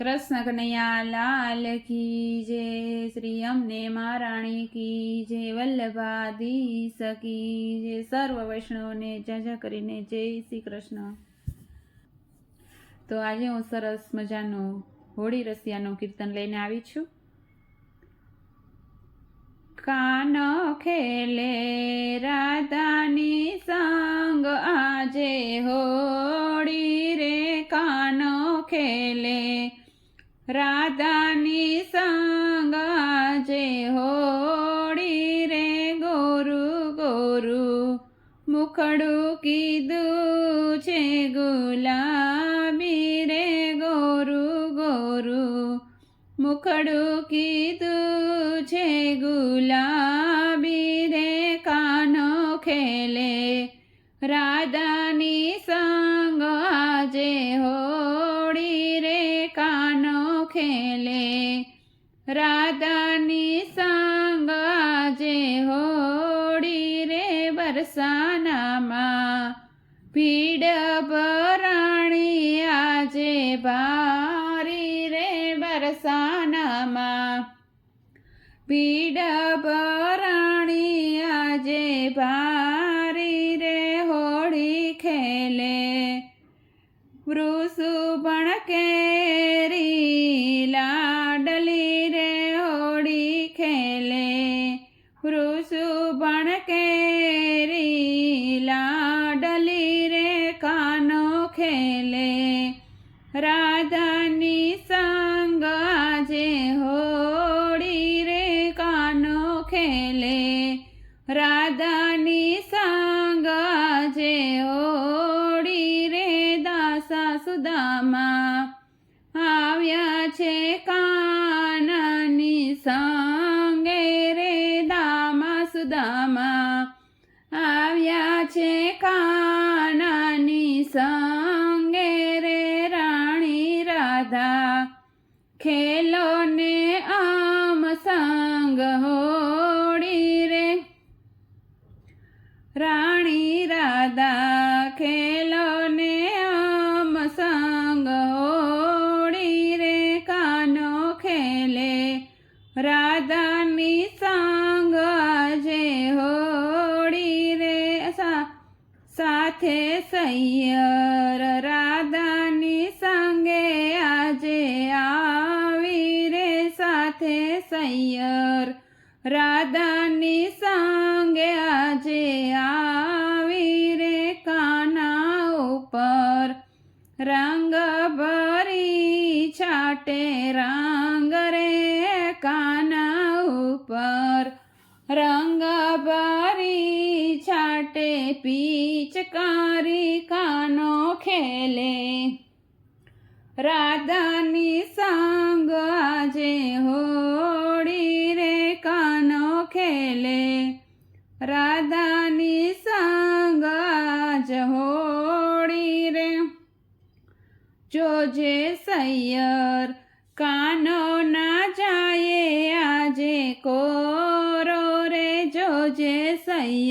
કૃષ્ણ કનૈયા લાલ કી જય શ્રી અમને મહારાણી કી જય વલ્લભાદી સકી જય સર્વ વૈષ્ણવને જય કરીને જય શ્રી કૃષ્ણ. તો આજે હું સરસ મજાનું હોળી રસિયાનું કીર્તન લઈને આવી છું. કાન ખેલે રાધાની સંગ આજે હોળી રે કાન ખેલે રાધાની સંગ જે હોડી રે ગોરુ ગોરુ, મુખડું કીધું છે ગુલાબી રે ગોરુ ગોરુ, મુખડું કીધું છે ગુલાબી રે કાનો ખેલે રાધાની હોળી રે વરસાનામાં ભીડ ભરાણી આજે ભારી રે વરસાનામાં ભીડ ભરાણી આજે ભારી વૃષુભણ કેરી સાથે સૈયર રાધાની સંગે આજે આવી રે. સાથે સૈયર રાધાની સંગે આજે આવી રે. કાના ઉપર રંગ ભરી છાટે, રંગ રે. કાના ઉપર રંગ ભરી છાટે પિચકારી કાનો ખેલે રાધાની સંગ આજે હોળી રે કાનો ખેલે રાધાની સંગ આજ હોળી રે જોજે સૈયર કાનો ના જાય આજે કોરો રે જોજે સૈયર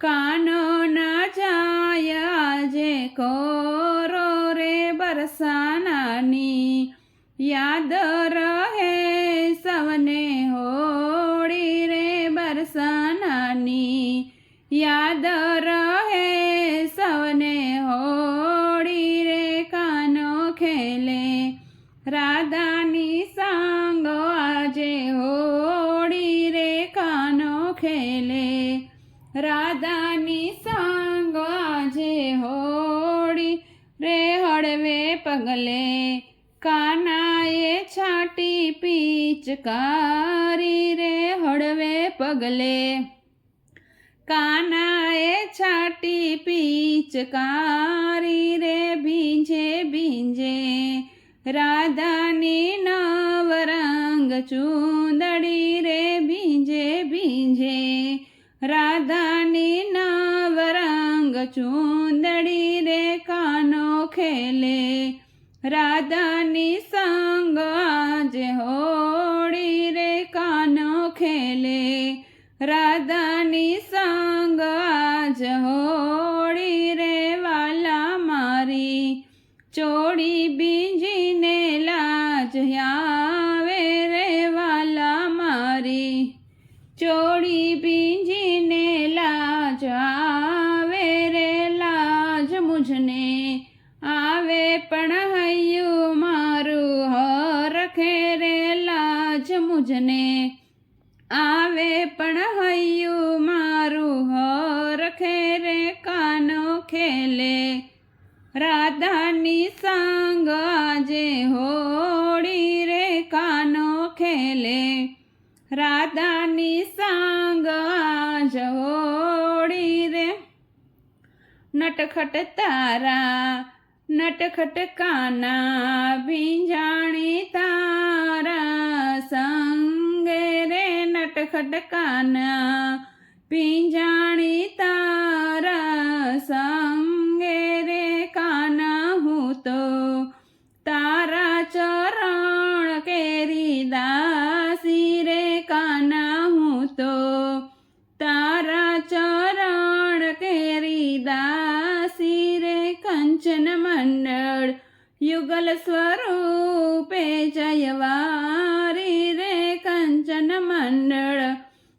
કાનો ના જાય આજે કોરો રે બરસાનાની, યાદ રહે સવને હોળી રે બરસાનાની, યાદ રહે સવને હોળી રે કાનો ખેલે, રાધાની સંગો આજે હોળી રાધાની સંગ આજે હોળી રે હળવે પગલે કાનાએ છાટી પીચકારી રે હળવે પગલે કાનાએ છાટી પીચકારી રે ભીંજે ભીંજે રાધાની નવરંગ ચૂંદડી, રે ભીંજે ભીંજે રાધાની નવરંગ ચૂંદડી રે કાનો ખેલે. રાધાની સંગ આજે હોળી રે કાનો ખેલે. રાધાની સંગ પણ હૈયું મારું હરખે રે કાનો ખેલે. રાધાની સાંગ આજે હોળી રે કાનો ખેલે. રાધાની સાંગ આજ હોળી રે. નટખટ તારા, નટખટ કાના ભીંજાણી તારા નટખટ કાના ભીંજાણી તારા સંગે રે કાના હું તો તારા ચરણ કેરી દાસી રે કાના હું તો તારા ચરણ કેરી દાસી રે કંચન મંડળ યુગલ સ્વરૂપે જયવારી રે કંચન મંડળ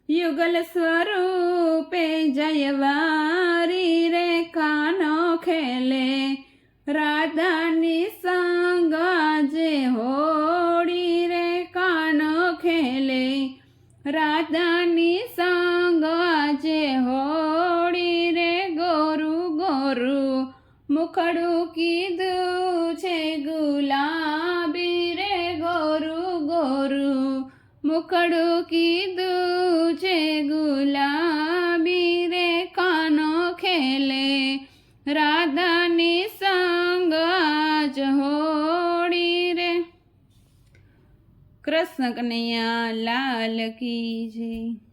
યુગલ સ્વરૂપે જયવારી રે કાનો ખેલે રાધાની સંગ આજે હોળી રે કાનો ખેલે રાધાની સંગ આજે હોળી રે ગોરુ ગોરુ મુખડું કીધું છે ગુલાબી મુખડું કીધું છે ગુલાબી રે કાનો ખેલે. રાધાની સંગ આજ હોળી રે. કૃષ્ણ કનૈયા લાલ કી જય.